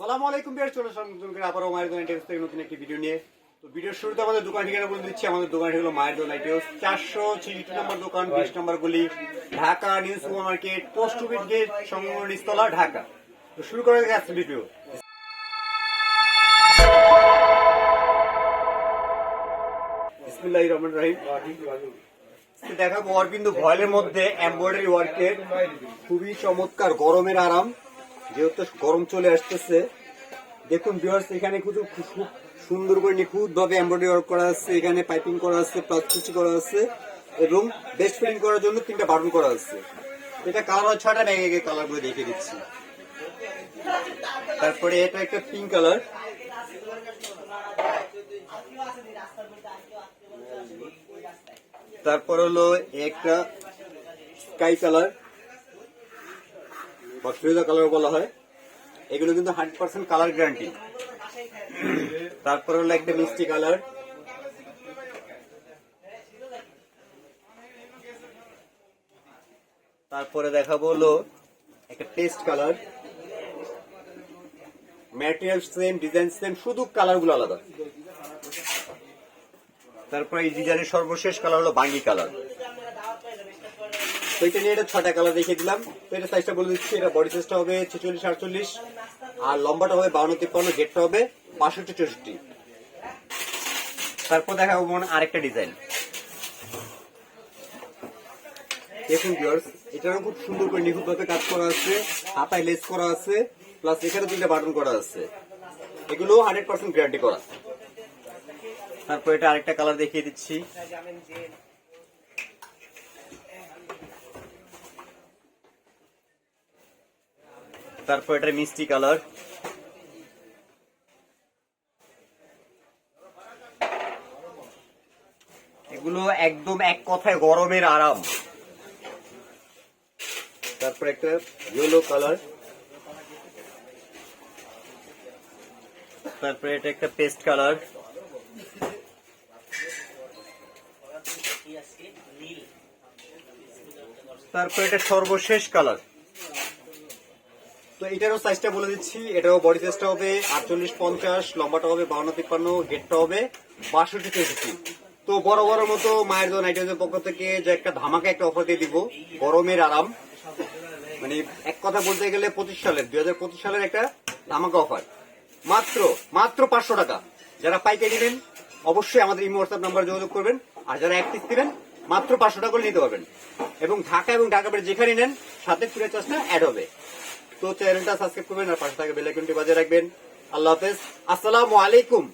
আসসালামু আলাইকুম বিয়ার চলে আসলাম করে আবারও মায়ের দোকান টেক্স থেকে নতুন একটি ভিডিও নিয়ে। তো ভিডিওর শুরুতে আমাদের দোকান ঠিকানা বলে দিচ্ছি। আমাদের দোকান হলো মায়ের দোকান টেক্স চারশো ছিষট্টি নম্বর দোকান, বিশ নম্বর গুলি, Dhaka new super market post office gate সংলগ্ন নিস্তলা ঢাকা। তো শুরু করা যাক আজকের ভিডিও দেখাবো অরবিন্দু ভয়েলের মধ্যে এমব্রয়ডারি ওয়ার্কের খুবই চমৎকার, গরমের আরাম। যেহেতু গরম চলে আসতেছে, দেখুন ভিউয়ার্স এখানে খুব সুন্দর করে নিখুঁত ভাবে এমব্রয়ডারি ওয়ার্ক করা আছে, এখানে পাইপিং করা আছে প্লাস কুচি করা আছে, এবং বেস্ট ফিটিং করার জন্য তিনটা বাটন করা আছে। এটা কালার ছটা ব্যাগে কালারগুলো দেখে দিচ্ছি। তারপরে এটা একটা পিঙ্ক কালার তারপর হলো একটা স্কাই কালার বা কালার বলা হয়। এগুলো কিন্তু হান্ড্রেড পার্সেন্ট কালার গ্যারান্টি তারপর হলো একটা মিষ্টি কালার। তারপরে দেখাবো হলো একটা test colour material same design same শুধু কালারগুলো আলাদা। তারপরে এই ডিজাইনের সর্বশেষ কালার হলো বাঙ্গি কালার তো এটা নিয়ে এটা ছটা কালার দেখিয়ে দিলাম। তো এটা সাইজটা বলে দিচ্ছি, এটা বডি সাইজটা হবে ছেচল্লিশ, আটচল্লিশ, আর লম্বাটা হবে বাউন্ন, তিপ্পান্ন গেটটা হবে বাষট্টি, চৌষট্টি। তারপর দেখাবো মনে আরেকটা ডিজাইন দেখুন ভিউয়ার্স খুব সুন্দর করে নিখুঁত ভাবে কাজ করা আছে, হাতায় লেস করা আছে প্লাস এখানে দুইটা বাটন করা আছে। এগুলো হান্ড্রেড পার্সেন্ট গ্যারান্টি করা। তারপর এটা আরেকটা কালার দেখিয়ে দিচ্ছি। তারপর এটা মিষ্টি কালার। এগুলো একদম এক কথায় গরমের আরাম। তারপর একটা ইয়েলো কালার তারপরে এটা একটা পেস্ট কালার তারপর এটা সর্বশেষ কালার তো এটারও সাইজটা বলে দিচ্ছি এটাও বডি সাইজটা হবে আটচল্লিশ পঞ্চাশ, লম্বাটা হবে বাউন্ন তিপ্পান্ন গেটটা হবে বাষট্টি তেষট্টি। তো বড় বড় মতো মায়ের দোকান আইটেমের পক্ষ থেকে যে একটা ধামাকা একটা অফার দিয়ে দিব গরমের আরাম। মানে এক কথা বলতে গেলে পঁচিশ সালের, দুই হাজার পঁচিশ সালের একটা ধামাকা অফার মাত্র মাত্র পাঁচশো টাকা। যারা পাইকারি নেবেন অবশ্যই আমাদের ইমো হোয়াটসঅ্যাপ নাম্বার যোগাযোগ করবেন। আর যারা এক পিস নেবেন মাত্র পাঁচশো টাকা করে নিতে পারবেন। এবং ঢাকা এবং ঢাকা যেখানে নেন, সাথে ফ্রি চার্জটা অ্যাড হবে। তো চ্যানেলটা সাবস্ক্রাইব করবেন আর পাশে থাকা বেল বাজিয়ে রাখবেন। আল্লাহ হাফেজ। আসসালামু আলাইকুম।